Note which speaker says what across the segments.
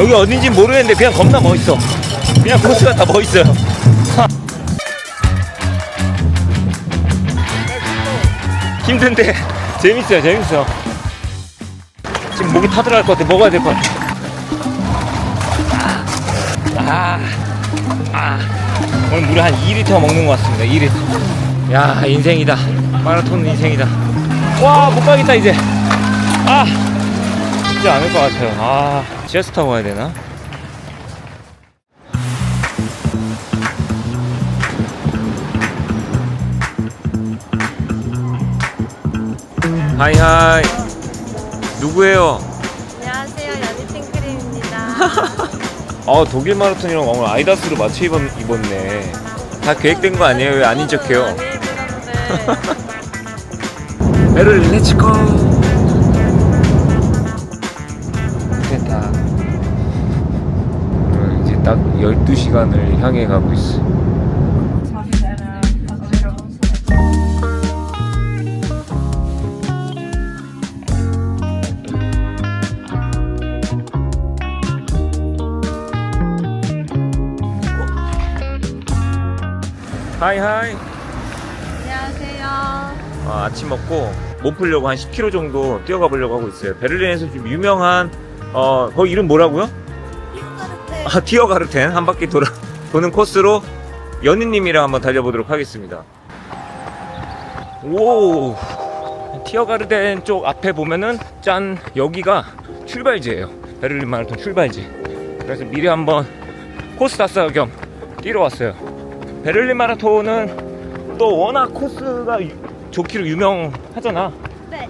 Speaker 1: 여기 어딘지 모르겠는데 그냥 겁나 멋있어. 그냥 코스가 다 멋있어요. 힘든데 재밌어요, 재밌어. 지금 목이 타들어갈 것 같아. 먹어야 될 것 같아. 아, 아, 오늘 물을 한 2리터 먹는 것 같습니다. 2리터. 야, 인생이다. 마라톤 인생이다. 와, 못 가겠다, 이제. 아, 쉽지 않을 것 같아요. 아, 지하철 타고 가야 되나? 하이 하이. 누구예요?
Speaker 2: 안녕하세요. 연희탱크림입니다.
Speaker 1: 아 독일 마라톤이랑 오늘 아이다스로 맞춰 입었, 입었네 다 계획된 거 아니에요? 왜 아닌 척해요? 베를린 렛츠고 12시간을 향해 가고 있어 하이 하이
Speaker 2: 안녕하세요.
Speaker 1: 아, 아침 먹고 몸 풀려고 한 10km 정도 뛰어가 보려고 하고 있어요. 베를린에서 좀 유명한 어 거기 이름 뭐라고요? 아 티어가르텐 한 바퀴 돌아 도는 코스로 연희님이랑 한번 달려보도록 하겠습니다. 오 티어가르텐 쪽 앞에 보면은 짠 여기가 출발지예요. 베를린 마라톤 출발지. 그래서 미리 한번 코스 타사 겸 뛰러 왔어요. 베를린 마라톤은 또 워낙 코스가 유- 좋기로 유명하잖아.
Speaker 2: 네.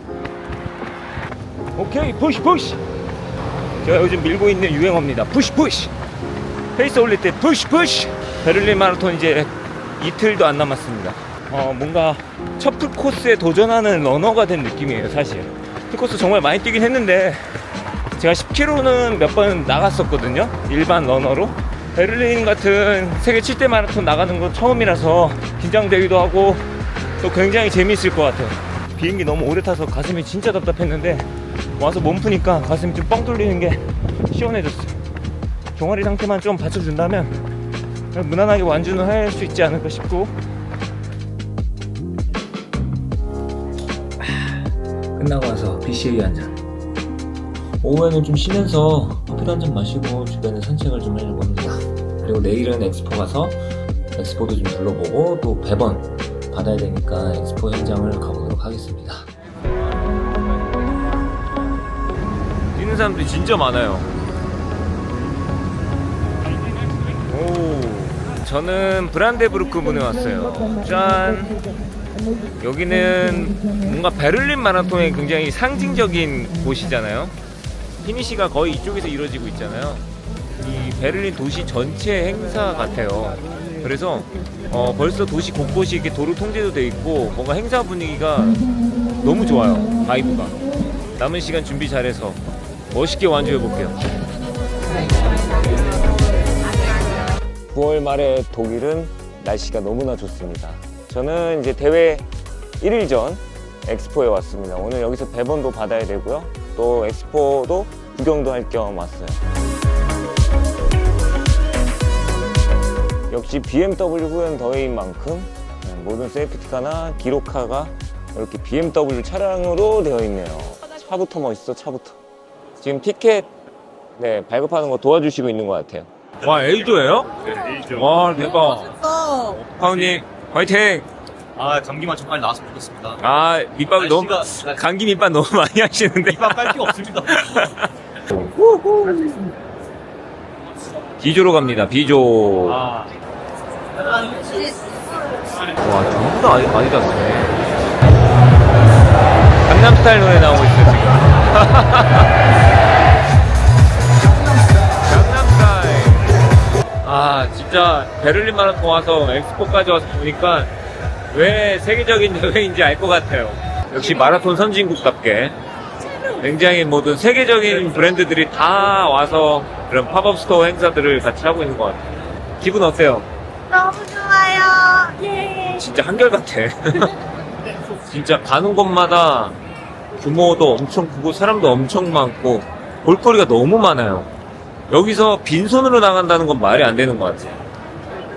Speaker 1: 오케이 푸시 푸시 제가 요즘 밀고 있는 유행어입니다 푸시 푸시 페이스 올릴 때 푸시 푸시 베를린 마라톤 이제 이틀도 안 남았습니다 어 뭔가 첫 풀코스에 도전하는 러너가 된 느낌이에요 사실 풀코스 정말 많이 뛰긴 했는데 제가 10km는 몇 번 나갔었거든요 일반 러너로 베를린 같은 세계 7대 마라톤 나가는 건 처음이라서 긴장되기도 하고 또 굉장히 재미있을 것 같아요. 비행기 너무 오래 타서 가슴이 진짜 답답했는데 와서 몸 푸니까 가슴이 좀 뻥 뚫리는 게 시원해졌어요. 종아리 상태만 좀 받쳐준다면 무난하게 완주는 할 수 있지 않을까 싶고 끝나고 와서 BCA 한 잔. 오후에는 좀 쉬면서 커피도 한잔 마시고 주변에 산책을 좀 하려고 합니다. 그리고 내일은 엑스포 가서 엑스포도 좀 둘러보고 또 배번 받아야 되니까 엑스포 현장을 가보도록 하겠습니다. 뛰는 사람들이 진짜 많아요. 오, 저는 브란데부르크 문에 왔어요. 짠. 여기는 뭔가 베를린 마라톤의 굉장히 상징적인 곳이잖아요. 피니시가 거의 이쪽에서 이루어지고 있잖아요. 이 베를린 도시 전체 행사 같아요. 그래서 어, 벌써 도시 곳곳이 이렇게 도로 통제도 돼 있고 뭔가 행사 분위기가 너무 좋아요. 바이브가. 남은 시간 준비 잘해서 멋있게 완주해 볼게요. 9월 말에 독일은 날씨가 너무나 좋습니다. 저는 이제 대회 1일 전 엑스포에 왔습니다. 오늘 여기서 배번도 받아야 되고요. 또 엑스포도 구경도 할 겸 왔어요. 역시 BMW 후연 더웨인 만큼 네, 모든 세이프티카나 기록카가 이렇게 BMW 차량으로 되어 있네요. 차부터 멋있어, 차부터. 지금 티켓 네, 발급하는 거 도와주시고 있는 것 같아요. 와, 에이도예요?
Speaker 3: 네, A조.
Speaker 1: 와, 대박.
Speaker 2: 어.
Speaker 1: 파우님, 화이팅!
Speaker 3: 아, 감기만 좀 빨리 나왔으면 좋겠습니다.
Speaker 1: 아, 밑밥 너무,
Speaker 3: 날씨가-
Speaker 1: 감기 밑밥 너무 많이 하시는데.
Speaker 3: 이밥 빨 필요 없습니다.
Speaker 1: 비조로 갑니다, 비조.
Speaker 3: 아,
Speaker 1: 와, 전부 다 아니, 아디다스네. 강남스타일 노래 나오고 있어요, 지금. 진짜 베를린 마라톤 와서 엑스포까지 와서 보니까 왜 세계적인 대회인지 알 것 같아요. 역시 마라톤 선진국답게 굉장히 모든 세계적인 브랜드들이 다 와서 그런 팝업 스토어 행사들을 같이 하고 있는 것 같아요. 기분 어때요?
Speaker 2: 너무 좋아요. 예.
Speaker 1: 진짜 한결같아. 진짜 가는 곳마다 규모도 엄청 크고 사람도 엄청 많고 볼거리가 너무 많아요. 여기서 빈손으로 나간다는 건 말이 안 되는 것 같아요.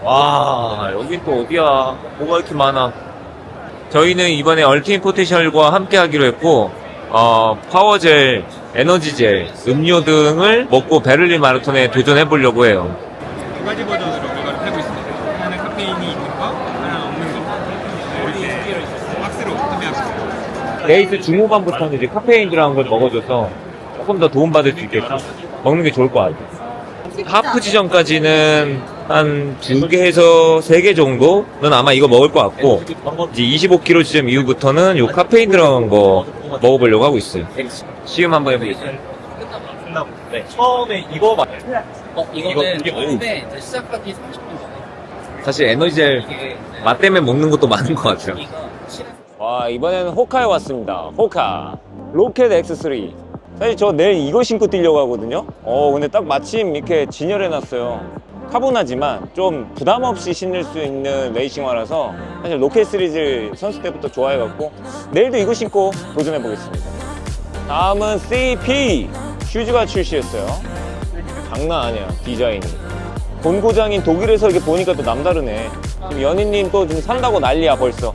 Speaker 1: 와, 여기 또 어디야? 뭐가 이렇게 많아? 저희는 이번에 얼티밋 포텐셜과 함께 하기로 했고, 어, 파워젤, 에너지젤, 음료 등을 먹고 베를린 마라톤에 도전해 보려고 해요.
Speaker 4: 두 가지 버전으로 이걸 팔고 있습니다. 하나는 카페인이 있는 거, 하나는 없는 거. 이렇게 박스로 판매하고 있습니다.
Speaker 1: 레이스 중후반부터는 이제 카페인 들어간 걸 먹어줘서 조금 더 도움받을 수 있겠죠. 먹는 게 좋을 것 같아요. 하프 지점까지는 한 두 개에서 세 개 정도는 아마 이거 먹을 것 같고, 이제 25km 지점 이후부터는 요 카페인 들어간 거 먹어보려고 하고 있어요. 시음 한번 해보겠습니다.
Speaker 3: 네, 처음에 이거 맞
Speaker 5: 어, 이거는
Speaker 3: 뭐예요?
Speaker 5: 근데 이제 시작하기 30분 전에
Speaker 1: 사실 에너지젤
Speaker 5: 이게
Speaker 1: 맛 때문에 먹는 것도 많은 것 같아요.
Speaker 5: 이거
Speaker 1: 와 이번에는 호카에 왔습니다 호카 로켓 X3 사실 저 내일 이거 신고 뛰려고 하거든요. 어 근데 딱 마침 이렇게 진열해 놨어요. 카보나지만 좀 부담 없이 신을 수 있는 레이싱화라서 사실 로켓 시리즈 선수 때부터 좋아해갖고 내일도 이거 신고 도전해 보겠습니다. 다음은 CP 슈즈가 출시했어요. 장난 아니야 디자인이. 본고장인 독일에서 이렇게 보니까 또 남다르네. 연희님 또 산다고 난리야 벌써.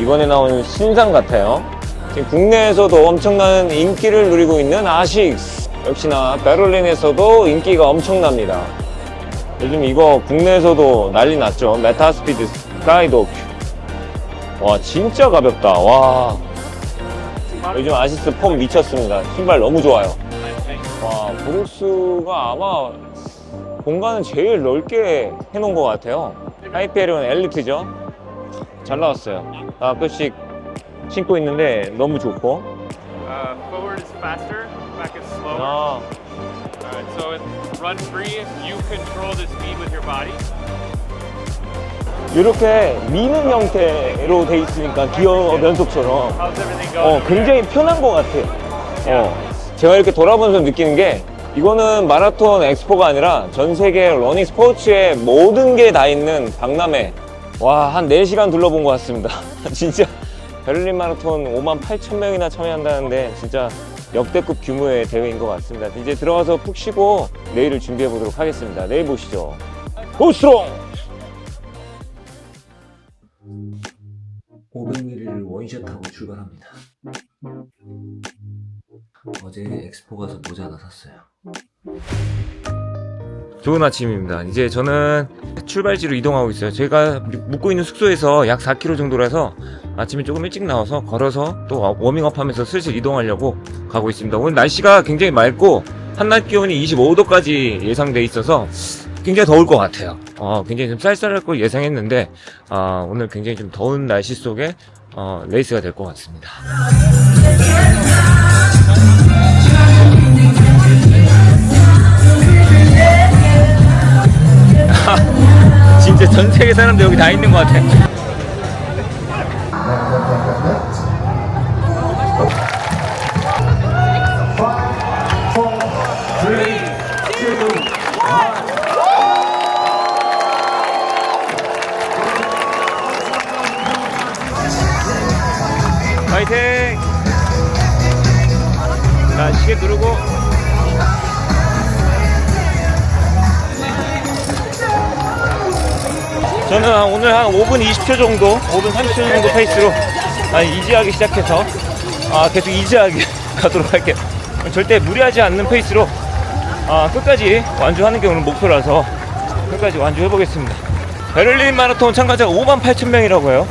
Speaker 1: 이번에 나온 신상 같아요. 국내에서도 엄청난 인기를 누리고 있는 아식스. 역시나 베를린에서도 인기가 엄청납니다. 요즘 이거 국내에서도 난리 났죠. 메타스피드 스카이도큐. 와, 진짜 가볍다. 와. 요즘 아시스 폼 미쳤습니다. 신발 너무 좋아요. 와, 브룩스가 아마 공간은 제일 넓게 해놓은 것 같아요. 하이페리온 엘리트죠. 잘 나왔어요. 아, 가끔씩 신고 있는데 너무 좋고.
Speaker 6: Uh, forward is faster, back is slower.
Speaker 1: 아,
Speaker 6: Alright, so run free, you control the speed with your body.
Speaker 1: 이렇게 미는 형태로 돼 있으니까 기어 변속처럼
Speaker 6: How's everything
Speaker 1: 어,
Speaker 6: going?
Speaker 1: 굉장히 편한 것 같아요. 어, 제가 이렇게 돌아보면서 느끼는 게 이거는 마라톤 엑스포가 아니라 전 세계 러닝 스포츠의 모든 게 다 있는 박람회. 와, 한 4시간 둘러본 것 같습니다. 진짜 베를린 마라톤 5만 8천 명이나 참여한다는데 진짜 역대급 규모의 대회인 것 같습니다. 이제 들어가서 푹 쉬고 내일을 준비해 보도록 하겠습니다. 내일 보시죠. 고스트롱! 500ml를 원샷하고 출발합니다. 어제 엑스포 가서 모자 하나 샀어요. 좋은 아침입니다. 이제 저는 출발지로 이동하고 있어요. 제가 묵고 있는 숙소에서 약 4km 정도라서 아침에 조금 일찍 나와서 걸어서 또 워밍업 하면서 슬슬 이동하려고 가고 있습니다. 오늘 날씨가 굉장히 맑고 한낮 기온이 25도까지 예상돼 있어서 굉장히 더울 것 같아요. 어, 굉장히 좀 쌀쌀할 걸 예상했는데 아, 오늘 굉장히 좀 더운 날씨 속에 어, 레이스가 될 것 같습니다. 진짜 전 세계 사람들 여기 다 있는 것 같아. 저는 한 오늘 한 5분 20초 정도, 5분 30초 정도 페이스로 아, 이지하게 시작해서 아, 계속 이지하게 가도록 할게요. 절대 무리하지 않는 페이스로 아, 끝까지 완주하는 게 오늘 목표라서 끝까지 완주해 보겠습니다. 베를린 마라톤 참가자가 5만 8천 명이라고 해요.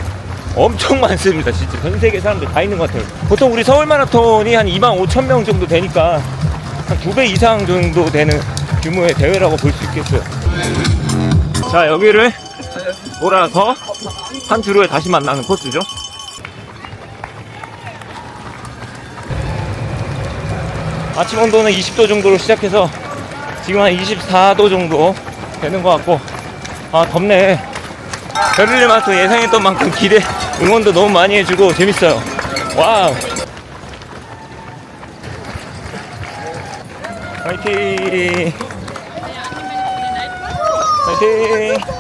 Speaker 1: 엄청 많습니다. 진짜 전 세계 사람들 다 있는 것 같아요. 보통 우리 서울 마라톤이 한 2만 5천 명 정도 되니까 한 두 배 이상 정도 되는 규모의 대회라고 볼 수 있겠어요. 자, 여기를 돌아서 한 주로에 다시 만나는 코스죠. 아침 온도는 20도 정도로 시작해서 지금 한 24도 정도 되는 것 같고 아 덥네. 베를린 마라톤 예상했던 만큼 기대 응원도 너무 많이 해주고 재밌어요. 와우. 화이팅. 화이팅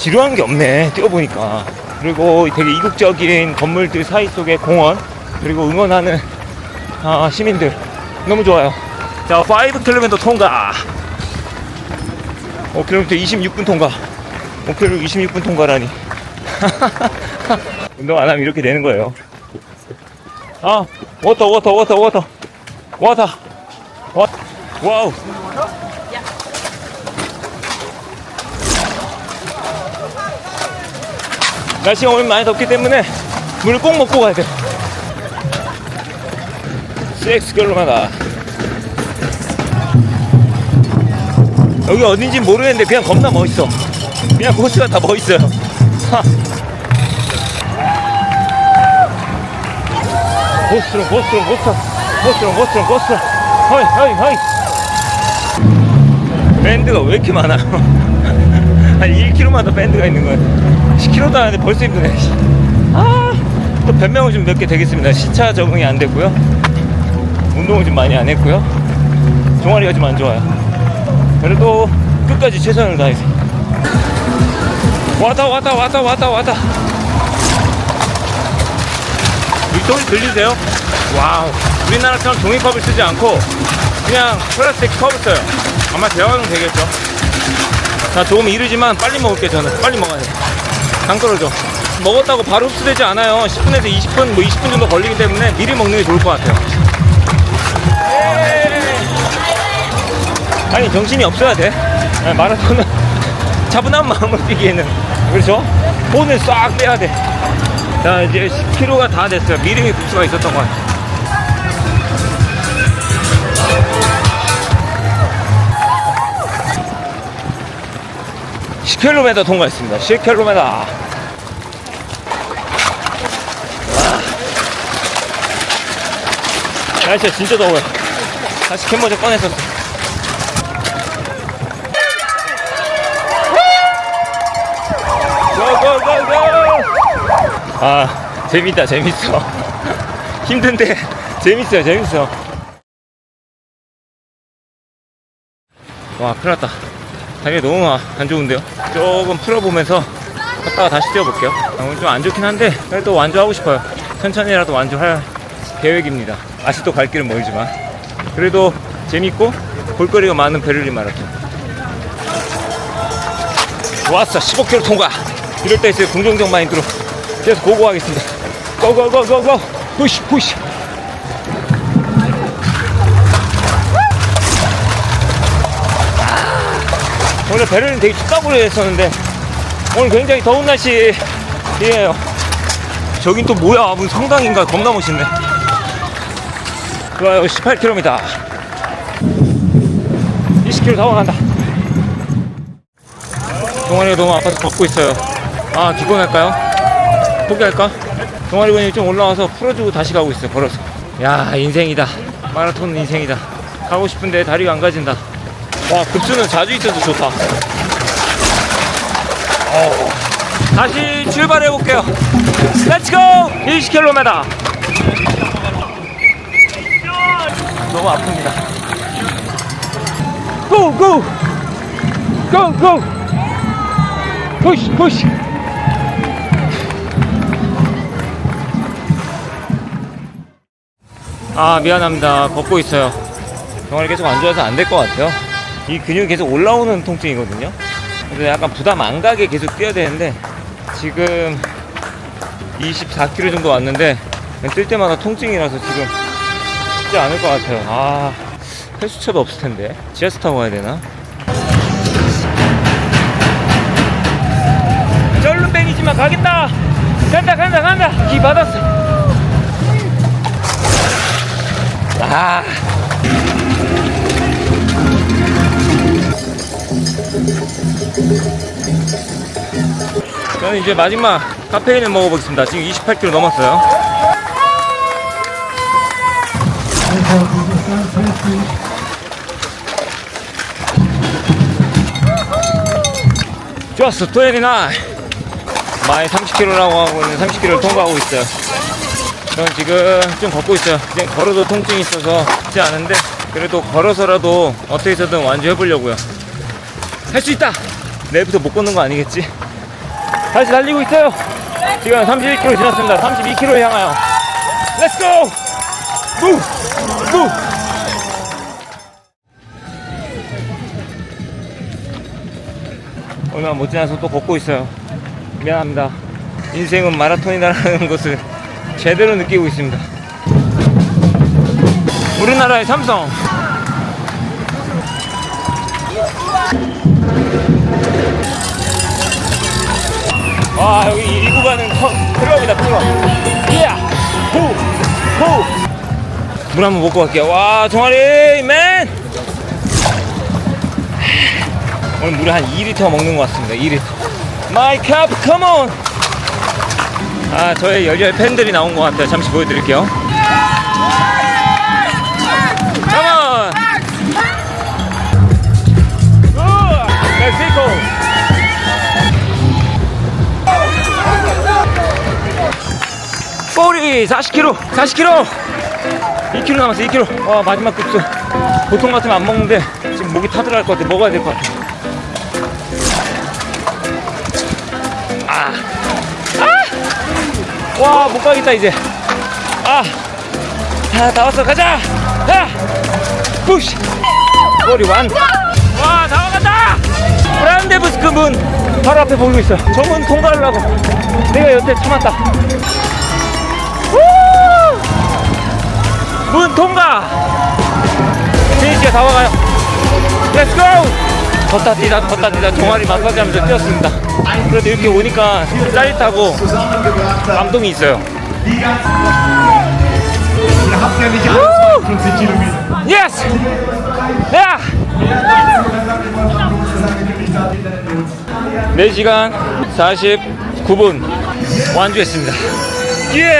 Speaker 1: 지루한 게 없네 뛰어보니까 그리고 되게 이국적인 건물들 사이 속에 공원 그리고 응원하는 아, 시민들 너무 좋아요. 자, 5km 통과. 5km 26분 통과. 5km 26분 통과라니. 운동 안 하면 이렇게 되는 거예요. 아, 워터, 워터, 워터, 워터. 워터. 와, 와우. 날씨가 오늘 많이 덥기 때문에 물을 꼭 먹고 가야 돼. 6km마다. 여기 어딘지 모르겠는데 그냥 겁나 멋있어. 그냥 코스가 다 멋있어요. 하. 고스트롱, 고스트롱, 고스트롱, 고스트롱, 고스트롱, 고스트롱. 허이, 허이, 허이. 밴드가 왜 이렇게 많아요? 한 1km마다 밴드가 있는 거예요. 10km도 안 하는데 벌써 힘드네. 아, 또 변명은 좀몇 개 되겠습니다. 시차 적응이 안 됐고요. 운동을 좀 많이 안 했고요. 종아리가 좀 안 좋아요. 그래도 끝까지 최선을 다해서. 왔다, 왔다, 왔다, 왔다, 왔다. 이 소리 들리세요? 와우. 우리나라처럼 종이컵을 쓰지 않고 그냥 플라스틱 컵을 써요. 아마 대화는 되겠죠. 자, 조금 이르지만 빨리 먹을게 저는. 빨리 먹어야 돼. 당 떨어져. 먹었다고 바로 흡수되지 않아요. 10분에서 20분, 뭐 20분 정도 걸리기 때문에 미리 먹는 게 좋을 것 같아요. 예! 아니, 정신이 없어야 돼. 네, 마라톤은 차분한 마음으로 뛰기에는. 그렇죠? 혼을 싹 빼야 돼. 자, 이제 10km가 다 됐어요. 미리 급수가 있었던 것 같아요 .1 0 k m 통과했습니다. 10km. 날씨가 진짜 더워요. 다시 캔모자 꺼냈었어. 아, 재밌다, 재밌어. 힘든데, 재밌어요, 재밌어. 와, 큰일 났다. 다리가 너무 아- 안 좋은데요? 조금 풀어보면서 갔다가 다시 뛰어볼게요. 아, 오늘 좀 안 좋긴 한데, 그래도 완주하고 싶어요. 천천히라도 완주할 계획입니다. 아직도 갈 길은 멀지만. 그래도 재밌고, 볼거리가 많은 베를린 마라톤. 좋았어, 15km 통과! 이럴 때 있어요, 긍정적 마인드로. 계속 고고하겠습니다. 고고고고고! 푸시, 푸시! 오늘 베를린 되게 춥다고 했었는데 오늘 굉장히 더운 날씨예요. 저긴 또 뭐야? 무슨 성당인가? 겁나 멋있네. 좋아요. 18km입니다. 20km 더 간다. 동아리가 너무 아파서 걷고 있어요. 아, 기권할까요? 포기할까? 동아리군이 좀 올라와서 풀어주고 다시 가고 있어요. 걸어서. 야, 인생이다. 마라톤 인생이다. 가고 싶은데 다리가 안 가진다. 와 급수는 자주 있어서 좋다. 어. 다시 출발해 볼게요. 렛츠고 20km 너무 아픕니다. 고고! 고고! 푸시 푸시! 아 미안합니다. 걷고 있어요. 병원이 계속 안 좋아서 안 될 것 같아요 이 근육이 계속 올라오는 통증이거든요. 그래서 약간 부담 안 가게 계속 뛰어야 되는데 지금 24km 정도 왔는데 뛸 때마다 통증이라서 지금 쉽지 않을 것 같아요. 아 헬스차도 없을 텐데 지하철 타고 가야 되나? 쩔름뱅이지만 가겠다. 간다 간다 간다. 기 받았어. 아. 저는 이제 마지막 카페인을 먹어보겠습니다. 지금 28kg 넘었어요. 좋았어, 29. 마이 30kg라고 하고 있는 30kg를 통과하고 있어요. 저는 지금 좀 걷고 있어요. 이제 걸어도 통증이 있어서 쉽지 않은데 그래도 걸어서라도 어떻게 해서든 완주해보려고요. 할 수 있다! 내일부터 못 걷는 거 아니겠지? 다시 달리고 있어요! 지금 31km 지났습니다. 32km 향하여. 렛츠고! 무브! 무브! 얼마 못 지나서 또 걷고 있어요. 미안합니다. 인생은 마라톤이라는 것을 제대로 느끼고 있습니다. 우리나라의 삼성 와 여기 이 구간은 클- 클럽이다 클럽. 이야 호호 물 한번 먹고 갈게요. 와 종아리 맨. 오늘 물을 한 2리터 먹는 것 같습니다. 2리터. My cup, come on. 아 저의 열혈 팬들이 나온 것 같아요. 잠시 보여드릴게요. Mexico. 꼬리 40kg 40kg 2kg 남았어 2kg 와 마지막 급수. 보통 같으면 안 먹는데 지금 목이 타들어갈 것 같아. 먹어야 될 것 같아. 아. 아! 아와못 가겠다 이제. 아다 왔어. 가자. 야 푸시. 꼬리 완 와 다 와간다 브란데부스크 문 바로 앞에 보이고 있어 저 문 통과하려고 내가 여태 참았다 우! 문 통과! 제이 씨가 다 와가요. Let's go! 걷다 뛰다 걷다 뛰다 종아리 마사지 하면서 뛰었습니다. 그래도 이렇게 오니까 짜릿하고 감동이 있어요. 예스! 야! 4시간 49분 완주했습니다. 예!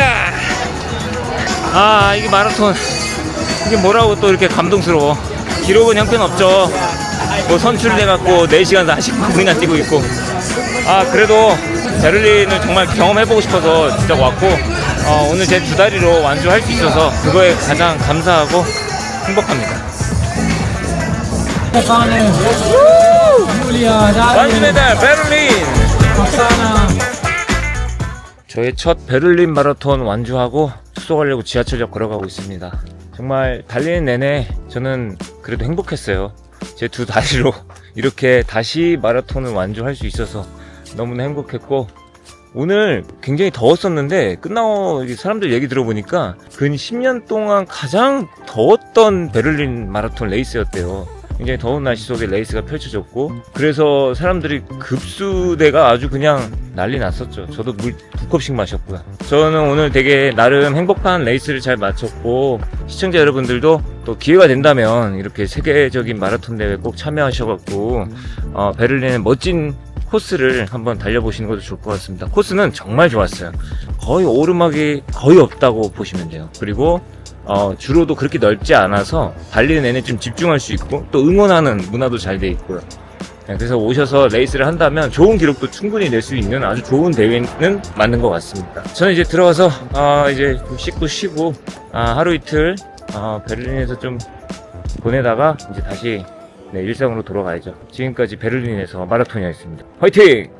Speaker 1: 아, 이게 마라톤. 이게 뭐라고 또 이렇게 감동스러워. 기록은 형편없죠. 뭐 선출돼갖고 4시간 49분이나 뛰고 있고. 아, 그래도 베를린을 정말 경험해보고 싶어서 진짜 왔고, 어, 오늘 제 두 다리로 완주할 수 있어서 그거에 가장 감사하고 행복합니다. 완주 메달 베를린! 저의 첫 베를린 마라톤 완주하고 숙소 가려고 지하철역 걸어가고 있습니다. 정말 달리는 내내 저는 그래도 행복했어요. 제 두 다리로 이렇게 다시 마라톤을 완주할 수 있어서 너무나 행복했고 오늘 굉장히 더웠었는데 끝나고 이 사람들 얘기 들어보니까 근 10년 동안 가장 더웠던 베를린 마라톤 레이스였대요. 굉장히 더운 날씨 속에 레이스가 펼쳐졌고 그래서 사람들이 급수대가 아주 그냥 난리 났었죠. 저도 물 두 컵씩 마셨고요. 저는 오늘 되게 나름 행복한 레이스를 잘 마쳤고 시청자 여러분들도 또 기회가 된다면 이렇게 세계적인 마라톤 대회 꼭 참여하셔갖고 어, 베를린의 멋진 코스를 한번 달려보시는 것도 좋을 것 같습니다. 코스는 정말 좋았어요. 거의 오르막이 거의 없다고 보시면 돼요. 그리고 어, 주로도 그렇게 넓지 않아서 달리는 내내 좀 집중할 수 있고 또 응원하는 문화도 잘 돼 있고요. 네, 그래서 오셔서 레이스를 한다면 좋은 기록도 충분히 낼 수 있는 아주 좋은 대회는 맞는 것 같습니다. 저는 이제 들어가서 아, 이제 좀 씻고 쉬고 아, 하루 이틀 아, 베를린에서 좀 보내다가 이제 다시 네, 일상으로 돌아가야죠. 지금까지 베를린에서 마라톤이었습니다. 화이팅!